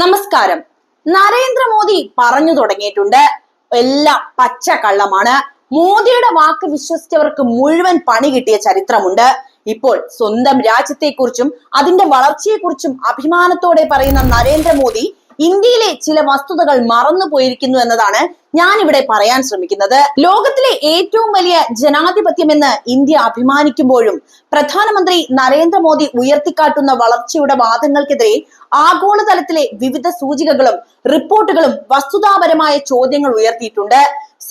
നമസ്കാരം. നരേന്ദ്രമോദി പറഞ്ഞു തുടങ്ങിയിട്ടുണ്ട്. എല്ലാം പച്ച കള്ളമാണ് മോദിയുടെ വാക്ക് വിശ്വസിച്ചവർക്ക് മുഴുവൻ പണി കിട്ടിയ ചരിത്രമുണ്ട്. ഇപ്പോൾ സ്വന്തം രാജ്യത്തെക്കുറിച്ചും അതിന്റെ വളർച്ചയെക്കുറിച്ചും അഭിമാനത്തോടെ പറയുന്ന നരേന്ദ്രമോദി ഇന്ത്യയിലെ ചില വസ്തുതകൾ മറന്നു പോയിരിക്കുന്നു എന്നതാണ് ഞാൻ ഇവിടെ പറയാൻ ശ്രമിക്കുന്നത്. ലോകത്തിലെ ഏറ്റവും വലിയ ജനാധിപത്യമെന്ന് ഇന്ത്യ അഭിമാനിക്കുമ്പോഴും പ്രധാനമന്ത്രി നരേന്ദ്രമോദി ഉയർത്തിക്കാട്ടുന്ന വളർച്ചയുടെ വാദങ്ങൾക്കെതിരെ ആഗോളതലത്തിലെ വിവിധ സൂചികകളും റിപ്പോർട്ടുകളും വസ്തുതാപരമായ ചോദ്യങ്ങൾ ഉയർത്തിയിട്ടുണ്ട്.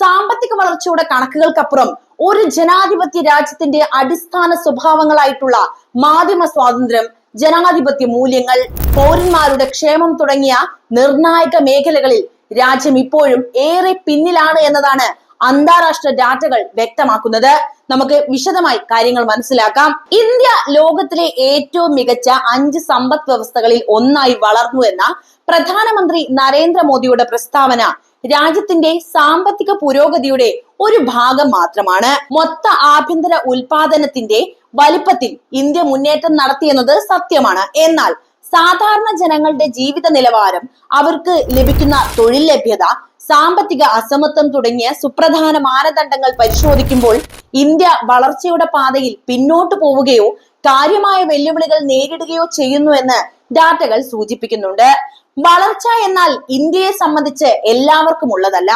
സാമ്പത്തിക വളർച്ചയുടെ കണക്കുകൾക്കപ്പുറം ഒരു ജനാധിപത്യ രാജ്യത്തിന്റെ അടിസ്ഥാന സ്വഭാവങ്ങളായിട്ടുള്ള മാധ്യമ സ്വാതന്ത്ര്യം ജനാധിപത്യ മൂല്യങ്ങൾ പൗരന്മാരുടെ ക്ഷേമം തുടങ്ങിയ നിർണായക മേഖലകളിൽ രാജ്യം ഇപ്പോഴും ഏറെ പിന്നിലാണ് എന്നതാണ് അന്താരാഷ്ട്ര ഡാറ്റകൾ വ്യക്തമാക്കുന്നത്. നമുക്ക് വിശദമായി കാര്യങ്ങൾ മനസ്സിലാക്കാം. ഇന്ത്യ ലോകത്തിലെ ഏറ്റവും മികച്ച അഞ്ച് സമ്പദ് വ്യവസ്ഥകളിൽ ഒന്നായി വളർന്നു എന്ന പ്രധാനമന്ത്രി നരേന്ദ്രമോദിയുടെ പ്രസ്താവന രാജ്യത്തിന്റെ സാമ്പത്തിക പുരോഗതിയുടെ ഒരു ഭാഗം മാത്രമാണ്. മൊത്ത ആഭ്യന്തര ഉൽപാദനത്തിന്റെ വലിപ്പത്തിൽ ഇന്ത്യ മുന്നേറ്റം നടത്തിയെന്നത് സത്യമാണ്. എന്നാൽ സാധാരണ ജനങ്ങളുടെ ജീവിത നിലവാരം അവർക്ക് ലഭിക്കുന്ന തൊഴിൽ ലഭ്യത സാമ്പത്തിക അസമത്വം തുടങ്ങിയ സുപ്രധാന മാനദണ്ഡങ്ങൾ പരിശോധിക്കുമ്പോൾ ഇന്ത്യ വളർച്ചയുടെ പാതയിൽ പിന്നോട്ട് പോവുകയോ കാര്യമായ വെല്ലുവിളികൾ നേരിടുകയോ ചെയ്യുന്നു എന്ന് ഡാറ്റകൾ സൂചിപ്പിക്കുന്നുണ്ട്. വളർച്ച എന്നാൽ ഇന്ത്യയെ സംബന്ധിച്ച് എല്ലാവർക്കും ഉള്ളതല്ല.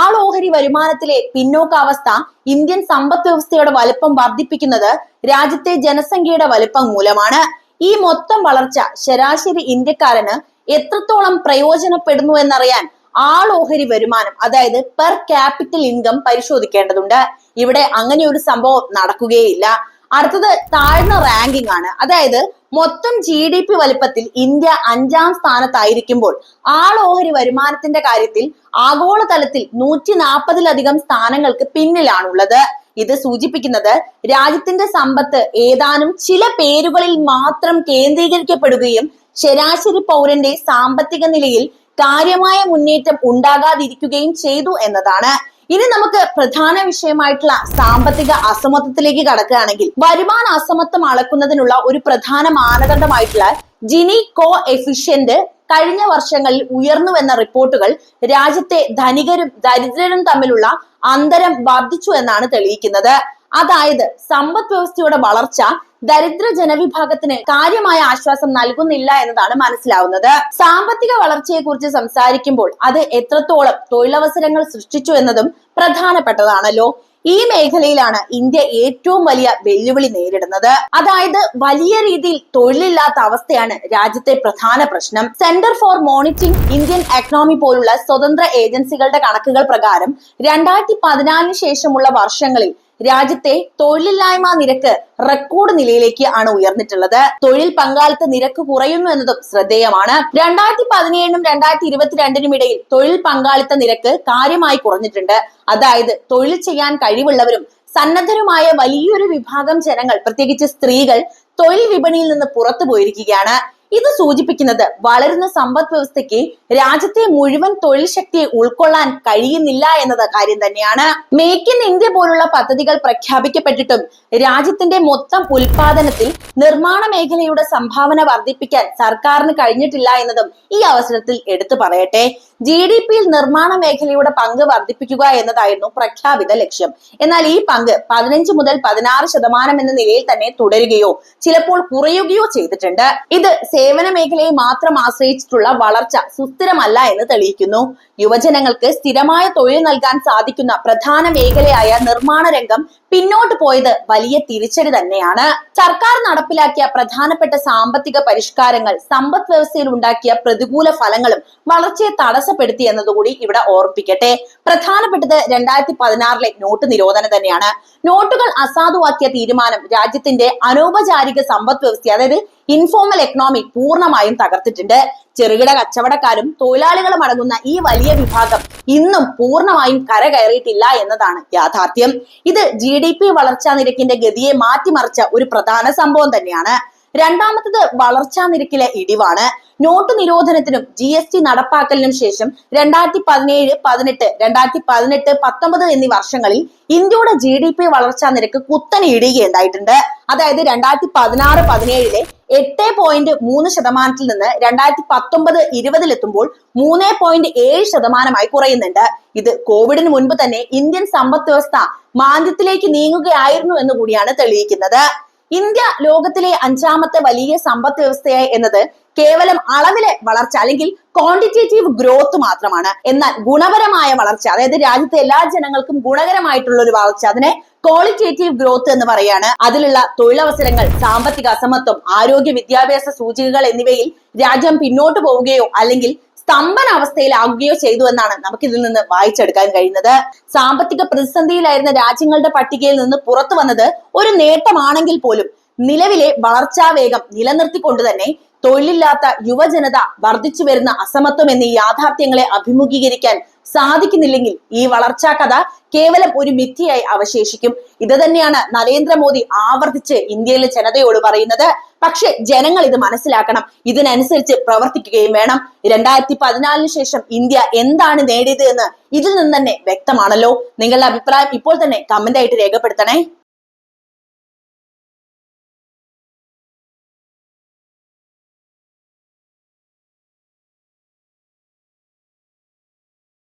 ആളോഹരി വരുമാനത്തിലെ പിന്നോക്കാവസ്ഥ ഇന്ത്യൻ സമ്പദ് വ്യവസ്ഥയുടെ വലുപ്പം വർദ്ധിപ്പിക്കുന്നത് രാജ്യത്തെ ജനസംഖ്യയുടെ വലുപ്പം മൂലമാണ്. ഈ മൊത്തം വളർച്ച ശരാശരി ഇന്ത്യക്കാരന് എത്രത്തോളം പ്രയോജനപ്പെടുന്നു എന്നറിയാൻ ആളോഹരി വരുമാനം അതായത് പെർ ക്യാപിറ്റൽ ഇൻകം പരിശോധിക്കേണ്ടതുണ്ട്. ഇവിടെ അങ്ങനെ ഒരു സംഭവം നടക്കുകയില്ല. അടുത്തത് താഴ്ന്ന റാങ്കിംഗ് ആണ്. അതായത് മൊത്തം ജി ഡി പി വലിപ്പത്തിൽ ഇന്ത്യ അഞ്ചാം സ്ഥാനത്തായിരിക്കുമ്പോൾ ആളോഹരി വരുമാനത്തിന്റെ കാര്യത്തിൽ ആഗോളതലത്തിൽ നൂറ്റി നാൽപ്പതിലധികം സ്ഥാനങ്ങൾക്ക് പിന്നിലാണുള്ളത്. ഇത് സൂചിപ്പിക്കുന്നത് രാജ്യത്തിന്റെ സമ്പത്ത് ഏതാനും ചില പേരുകളിൽ മാത്രം കേന്ദ്രീകരിക്കപ്പെടുകയും ശരാശരി പൗരന്റെ സാമ്പത്തിക നിലയിൽ കാര്യമായ മുന്നേറ്റം ഉണ്ടാകാതിരിക്കുകയും ചെയ്തു എന്നതാണ്. ഇനി നമുക്ക് പ്രധാന വിഷയമായിട്ടുള്ള സാമ്പത്തിക അസമത്വത്തിലേക്ക് കടക്കുകയാണെങ്കിൽ വരുമാന അസമത്വം അളക്കുന്നതിനുള്ള ഒരു പ്രധാന മാനദണ്ഡമായിട്ടുള്ള ജിനി കോ എഫിഷ്യന്റ് കഴിഞ്ഞ വർഷങ്ങളിൽ ഉയർന്നുവെന്ന റിപ്പോർട്ടുകൾ രാജ്യത്തെ ധനികരും ദരിദ്രരും തമ്മിലുള്ള അന്തരം വർദ്ധിച്ചു എന്നാണ് തെളിയിക്കുന്നത്. അതായത് സമ്പദ് വ്യവസ്ഥയുടെ വളർച്ച ദരിദ്ര ജനവിഭാഗത്തിന് കാര്യമായ ആശ്വാസം നൽകുന്നില്ല എന്നതാണ് മനസ്സിലാവുന്നത്. സാമ്പത്തിക വളർച്ചയെക്കുറിച്ച് സംസാരിക്കുമ്പോൾ അത് എത്രത്തോളം തൊഴിലവസരങ്ങൾ സൃഷ്ടിച്ചു എന്നതും പ്രധാനപ്പെട്ടതാണല്ലോ. ഈ മേഖലയിലാണ് ഇന്ത്യ ഏറ്റവും വലിയ വെല്ലുവിളി നേരിടുന്നത്. അതായത് വലിയ രീതിയിൽ തൊഴിലില്ലാത്ത അവസ്ഥയാണ് രാജ്യത്തെ പ്രധാന പ്രശ്നം. Centre for monitoring Indian economy പോലുള്ള സ്വതന്ത്ര ഏജൻസികളുടെ കണക്കുകൾ പ്രകാരം രണ്ടായിരത്തി പതിനാലിന് ശേഷമുള്ള വർഷങ്ങളിൽ രാജ്യത്തെ തൊഴിലില്ലായ്മ നിരക്ക് റെക്കോർഡ് നിലയിലേക്ക് ആണ് ഉയർന്നിട്ടുള്ളത്. തൊഴിൽ പങ്കാളിത്ത നിരക്ക് കുറയുന്നു എന്നതും ശ്രദ്ധേയമാണ്. രണ്ടായിരത്തി പതിനേഴിനും രണ്ടായിരത്തി ഇരുപത്തിരണ്ടിനും ഇടയിൽ തൊഴിൽ പങ്കാളിത്ത നിരക്ക് കാര്യമായി കുറഞ്ഞിട്ടുണ്ട്. അതായത് തൊഴിൽ ചെയ്യാൻ കഴിവുള്ളവരും സന്നദ്ധരുമായ വലിയൊരു വിഭാഗം ജനങ്ങൾ പ്രത്യേകിച്ച് സ്ത്രീകൾ തൊഴിൽ വിപണിയിൽ നിന്ന് പുറത്തു പോയിരിക്കുകയാണ് ഇത് സൂചിപ്പിക്കുന്നത് വളരുന്ന സമ്പദ് വ്യവസ്ഥയ്ക്ക് രാജ്യത്തെ മുഴുവൻ തൊഴിൽ ശക്തിയെ ഉൾക്കൊള്ളാൻ കഴിയുന്നില്ല എന്നത് കാര്യം തന്നെയാണ്. മേക്ക് ഇൻ ഇന്ത്യ പോലുള്ള പദ്ധതികൾ പ്രഖ്യാപിക്കപ്പെട്ടിട്ടും രാജ്യത്തിന്റെ മൊത്തം ഉൽപാദനത്തിൽ നിർമ്മാണ മേഖലയുടെ സംഭാവന വർദ്ധിപ്പിക്കാൻ സർക്കാരിന് കഴിഞ്ഞിട്ടില്ല എന്നതും ഈ അവസരത്തിൽ എടുത്തു പറയട്ടെ. ജി ഡി പിയിൽ നിർമ്മാണ മേഖലയുടെ പങ്ക് വർദ്ധിപ്പിക്കുക എന്നതായിരുന്നു പ്രഖ്യാപിത ലക്ഷ്യം. എന്നാൽ ഈ പങ്ക് പതിനഞ്ച് മുതൽ പതിനാറ് ശതമാനം എന്ന നിലയിൽ തന്നെ തുടരുകയോ ചിലപ്പോൾ കുറയുകയോ ചെയ്തിട്ടുണ്ട്. ഇത് സേവന മേഖലയെ മാത്രം ആശ്രയിച്ചിട്ടുള്ള വളർച്ച സുസ്ഥിരമല്ല എന്ന് തെളിയിക്കുന്നു. യുവജനങ്ങൾക്ക് സ്ഥിരമായ തൊഴിൽ നൽകാൻ സാധിക്കുന്ന പ്രധാന മേഖലയായ നിർമ്മാണ രംഗം പിന്നോട്ട് പോയത് വലിയ തിരിച്ചടി തന്നെയാണ്. സർക്കാർ നടപ്പിലാക്കിയ പ്രധാനപ്പെട്ട സാമ്പത്തിക പരിഷ്കാരങ്ങൾ സമ്പദ് വ്യവസ്ഥയിൽ ഉണ്ടാക്കിയ പ്രതികൂല ഫലങ്ങളും വളർച്ചയെ തടസ്സപ്പെടുത്തി എന്നതുകൂടി ഇവിടെ ഓർപ്പിക്കട്ടെ പ്രധാനപ്പെട്ടത് രണ്ടായിരത്തി പതിനാറിലെ നോട്ട് നിരോധനം തന്നെയാണ്. നോട്ടുകൾ അസാധുവാക്കിയ തീരുമാനം രാജ്യത്തിന്റെ അനൗപചാരിക സമ്പദ് വ്യവസ്ഥ അതായത് ഇൻഫോർമൽ എക്കണോമി പൂർണമായും തകർത്തിട്ടുണ്ട്. ചെറുകിട കച്ചവടക്കാരും തൊഴിലാളികളും അടങ്ങുന്ന ഈ വലിയ വിഭാഗം ഇന്നും പൂർണമായും കരകയറിയിട്ടില്ല എന്നതാണ് യാഥാർത്ഥ്യം. ഇത് ജി ഡി പി വളർച്ചാ നിരക്കിന്റെ ഗതിയെ മാറ്റിമറിച്ച ഒരു പ്രധാന സംഭവം തന്നെയാണ്. രണ്ടാമത്തത് വളർച്ചാ നിരക്കിലെ ഇടിവാണ്. നോട്ട് നിരോധനത്തിനും ജി എസ് ടി നടപ്പാക്കലിനും ശേഷം രണ്ടായിരത്തി പതിനേഴ് പതിനെട്ട് രണ്ടായിരത്തി പതിനെട്ട് പത്തൊമ്പത് എന്നീ വർഷങ്ങളിൽ ഇന്ത്യയുടെ ജി ഡി പി വളർച്ചാ നിരക്ക് കുത്തനെ ഇടിയുകയുണ്ടായിട്ടുണ്ട്. അതായത് രണ്ടായിരത്തി പതിനാറ് പതിനേഴിലെ എട്ട് പോയിന്റ് മൂന്ന് ശതമാനത്തിൽ നിന്ന് രണ്ടായിരത്തി പത്തൊമ്പത് ഇരുപതിലെത്തുമ്പോൾ മൂന്ന് പോയിന്റ് ഏഴ് ശതമാനമായി കുറയുന്നുണ്ട്. ഇത് കോവിഡിന് മുൻപ് തന്നെ ഇന്ത്യൻ സമ്പദ് വ്യവസ്ഥ മാന്ദ്യത്തിലേക്ക് നീങ്ങുകയായിരുന്നു എന്ന് കൂടിയാണ് തെളിയിക്കുന്നത്. ഇന്ത്യ ലോകത്തിലെ അഞ്ചാമത്തെ വലിയ സമ്പദ് വ്യവസ്ഥയായി എന്നത് കേവലം അളവിലെ വളർച്ച അല്ലെങ്കിൽ ക്വാണ്ടിറ്റേറ്റീവ് ഗ്രോത്ത് മാത്രമാണ്. എന്നാൽ ഗുണപരമായ വളർച്ച അതായത് രാജ്യത്തെ എല്ലാ ജനങ്ങൾക്കും ഗുണകരമായിട്ടുള്ള ഒരു വളർച്ച അതിനെ ക്വാളിറ്റേറ്റീവ് ഗ്രോത്ത് എന്ന് പറയാണ്. അതിലുള്ള തൊഴിലവസരങ്ങൾ സാമ്പത്തിക അസമത്വം ആരോഗ്യ വിദ്യാഭ്യാസ സൂചികകൾ എന്നിവയിൽ രാജ്യം പിന്നോട്ട് പോവുകയോ അല്ലെങ്കിൽ സ്തംഭന അവസ്ഥയിലാകുകയോ ചെയ്തു എന്നാണ് നമുക്ക് ഇതിൽ നിന്ന് വായിച്ചെടുക്കാൻ കഴിയുന്നത്. സാമ്പത്തിക പ്രതിസന്ധിയിലായിരുന്ന രാജ്യങ്ങളുടെ പട്ടികയിൽ നിന്ന് പുറത്തു വന്നത് ഒരു നേട്ടമാണെങ്കിൽ പോലും നിലവിലെ വളർച്ചാ വേഗം നിലനിർത്തിക്കൊണ്ട് തന്നെ തൊഴിലില്ലാത്ത യുവജനത വർദ്ധിച്ചു വരുന്ന അസമത്വം എന്നീ യാഥാർത്ഥ്യങ്ങളെ അഭിമുഖീകരിക്കാൻ സാധിക്കുന്നില്ലെങ്കിൽ ഈ വളർച്ചാ കഥ കേവലം ഒരു മിഥിയായി അവശേഷിക്കും. ഇത് തന്നെയാണ് നരേന്ദ്രമോദി ആവർത്തിച്ച് ഇന്ത്യയിലെ ജനതയോട് പറയുന്നത്. പക്ഷെ ജനങ്ങൾ ഇത് മനസ്സിലാക്കണം. ഇതിനനുസരിച്ച് പ്രവർത്തിക്കുകയും വേണം. രണ്ടായിരത്തി പതിനാലിന് ശേഷം ഇന്ത്യ എന്താണ് നേടിയത് എന്ന് ഇതിൽ നിന്ന് തന്നെ വ്യക്തമാണല്ലോ. നിങ്ങളുടെ അഭിപ്രായം ഇപ്പോൾ തന്നെ കമന്റ് ആയിട്ട് രേഖപ്പെടുത്തണേ.